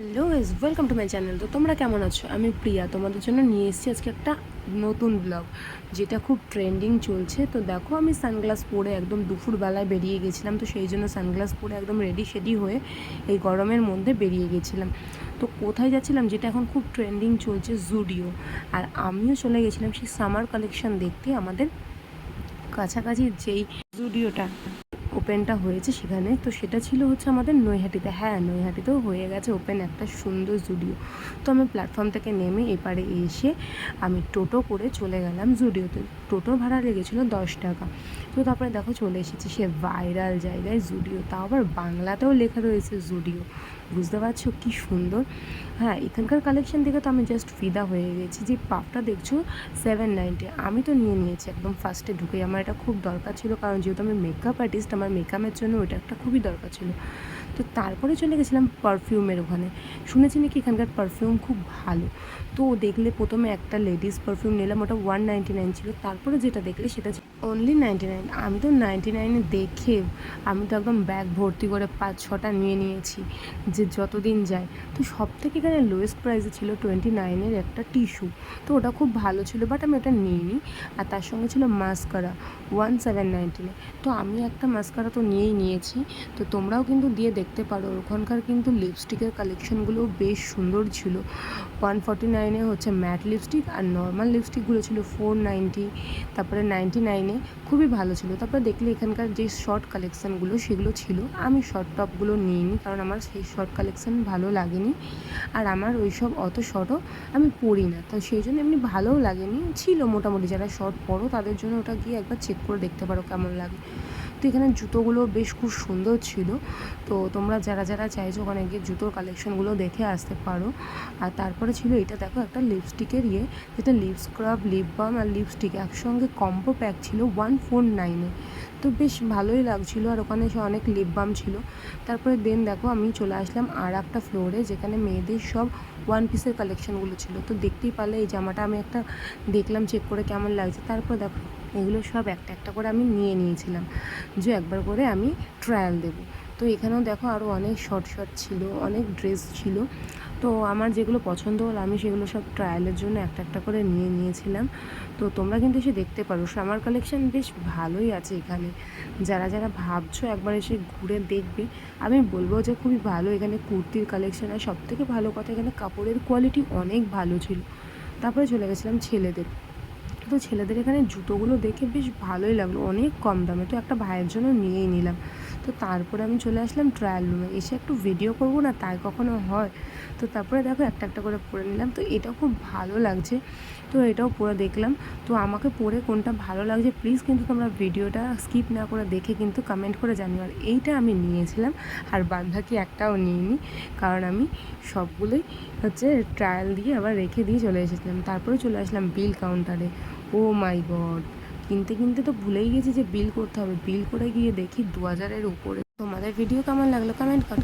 Hello guys welcome to my channel তো তোমরা কেমন আছো? আমি প্রিয়া। তোমাদের জন্য নিয়ে এসেছি আজকে একটা নতুন ব্লগ যেটা খুব ট্রেন্ডিং চলছে। তো দেখো, আমি সানগ্লাস পরে একদম দুপুরবেলায় বেরিয়ে গেছিলাম। তো সেই জন্য সানগ্লাস পরে একদম রেডি শেডি হয়ে এই গরমের মধ্যে বেরিয়ে গেছিলাম। তো কোথায় যাচ্ছিলাম, যেটা এখন খুব ট্রেন্ডিং চলছে জুডিও আর আমিও চলে গেছিলাম সেই সামার কালেকশন দেখতে। আমাদের কাছাকাছি যেই জুডিওটা ওপেনটা হয়েছে সেখানে। তো সেটা ছিল হচ্ছে আমাদের নৈহাটিতে। হ্যাঁ নৈহাটিতেও হয়ে গেছে ওপেন একটা সুন্দর জুডিও। তো আমি প্ল্যাটফর্ম থেকে নেমে এপারে এসে আমি টোটো করে চলে গেলাম জুডিওতে। টোটো ভাড়া লেগেছিলো দশ টাকা। তো তারপরে দেখো চলে এসেছি সে ভাইরাল জায়গায় জুডিও। তাও আবার বাংলাতেও লেখা রয়েছে জুডিও। বুঝতে পারছ কী সুন্দর? হ্যাঁ এখানকার কালেকশন দেখে তো আমি জাস্ট ফিদা হয়ে গেছি যে পাপটা দেখছ সেভেন নাইনটি আমি তো নিয়ে নিয়েছি একদম ফার্স্টে ঢুকে আমার এটা খুব দরকার ছিল কারণ যেহেতু আমি মেকআপ আর্টিস্ট আমার মেকআপের জন্য ওটা একটা খুবই দরকার ছিল। তো তারপরে চলে গেছিলাম পারফিউমের ওখানে। শুনেছি নাকি এখানকার পারফিউম খুব ভালো। তো দেখলে প্রথমে একটা লেডিস পারফিউম নিলাম, ওটা ওয়ান নাইনটি নাইন ছিল। তারপরে যেটা দেখলে সেটা অনলি নাইনটি নাইন আমি তো নাইনটি নাইনে দেখে, আমি তো একদম ব্যাগ ভর্তি করে পাঁচ ছটা নিয়ে নিয়েছি, যে যতদিন যায়। তো সব থেকে এখানে লোয়েস্ট প্রাইসে ছিল টোয়েন্টি নাইনের একটা টিস্যু তো ওটা খুব ভালো ছিল বাট আমি ওটা নিইনি। আর তার সঙ্গে ছিল মাস্কারা ওয়ান সেভেন নাইনটিনে তো আমি একটা মাস্কারা তো নিয়েই নিয়েছি। তো তোমরাও কিন্তু দিয়ে দেখতে পারো। ওখানকার কিন্তু লিপস্টিকের কালেকশনগুলো বেশ সুন্দর ছিল। ওয়ান ফর্টি নাইনে হচ্ছে ম্যাট লিপস্টিক আর নর্মাল লিপস্টিকগুলো ছিল ফোর নাইনটি তারপরে নাইনটি নাইনে খুবই ভালো ছিল। তারপরে দেখলে এখানকার যে শর্ট কালেকশানগুলো সেগুলো ছিল। আমি শর্ট টপগুলো নিইনি কারণ আমার সেই শর্ট কালেকশান ভালো লাগেনি। আর আমার ওই সব অত শর্টও আমি পরি না। তো সেই জন্য এমনি ভালোও লাগেনি। ছিল মোটামুটি যারা শর্ট পরো তাদের জন্য ওটা গিয়ে একবার চেক করে দেখতে পারো কেমন লাগে। তো এখানে জুতোগুলো বেশ খুব সুন্দর ছিল। তো তোমরা যারা যারা চাইছো ওখানে গিয়ে জুতোর কালেকশনগুলো দেখে আসতে পারো। আর তারপরে ছিল এটা দেখো একটা লিপস্টিকের ইয়ে যেটা লিপ স্ক্রাব লিপ বাম আর লিপস্টিক একসঙ্গে কম্বো প্যাক ছিল ওয়ান ফোর নাইনে তো বেশ ভালোই লাগছিল আর ওখানে সে অনেক লিপ বাম ছিল। তারপরে দেন দেখো আমি চলে আসলাম আর একটা ফ্লোরে যেখানে মেয়েদের সব ওয়ান পিসের কালেকশনগুলো ছিল। তো দেখতেই পারলে এই জামাটা আমি একটা দেখলাম চেক করে কেমন লাগছে। তারপর দেখো এগুলো সব একটা একটা করে আমি নিয়ে নিয়েছিলাম। যে একবার করে আমি ট্রায়াল দেবো। তো এখানেও দেখো আরও অনেক শর্ট শর্ট ছিল, অনেক ড্রেস ছিল। তো আমার যেগুলো পছন্দ হলো আমি সেগুলো সব ট্রায়ালের জন্য একটা একটা করে নিয়ে নিয়েছিলাম। তো তোমরা কিন্তু এসে দেখতে পারো সামার কালেকশান বেশ ভালোই আছে এখানে। যারা যারা ভাবছ একবার এসে ঘুরে দেখবে, আমি বলব যে খুবই ভালো। এখানে কুর্তির কালেকশান আর সব থেকে ভালো কথা এখানে কাপড়ের কোয়ালিটি অনেক ভালো ছিল। তারপরে চলে গেছিলাম ছেলেদের। তো ছেলেদের এখানে জুতোগুলো দেখে বেশ ভালোই লাগল। অনেক কম দামে। তো একটা ভাইয়ের জন্য নিয়েই নিলাম। তো তারপরে আমি চলে আসলাম ট্রায়াল রুমে এসে একটু ভিডিও করব না, তাই কখনো হয়। তো তারপরে দেখো একটা একটা করে পরে নিলাম। তো এটাও খুব ভালো লাগছে। তো এটাও পরে দেখলাম। তো আমাকে পরে কোনটা ভালো লাগছে প্লিজ কিন্তু তোমরা ভিডিওটা স্কিপ না করে দেখে কিন্তু কমেন্ট করে জানিও। আর এইটা আমি নিয়েছিলাম আর বাদ বাকি একটাও নিইনি। কারণ আমি সবগুলোই হচ্ছে ট্রায়াল দিয়ে আবার রেখে দিয়ে চলে এসেছিলাম। তারপরে চলে আসলাম বিল কাউন্টারে ও মাই গড। কিনতে কিনতে তো ভুলেই গেছি যে বিল করতে হবে। বিল করে গিয়ে দেখি দু হাজারের উপরে। তোমাদের ভিডিও কেমন লাগল? কমেন্ট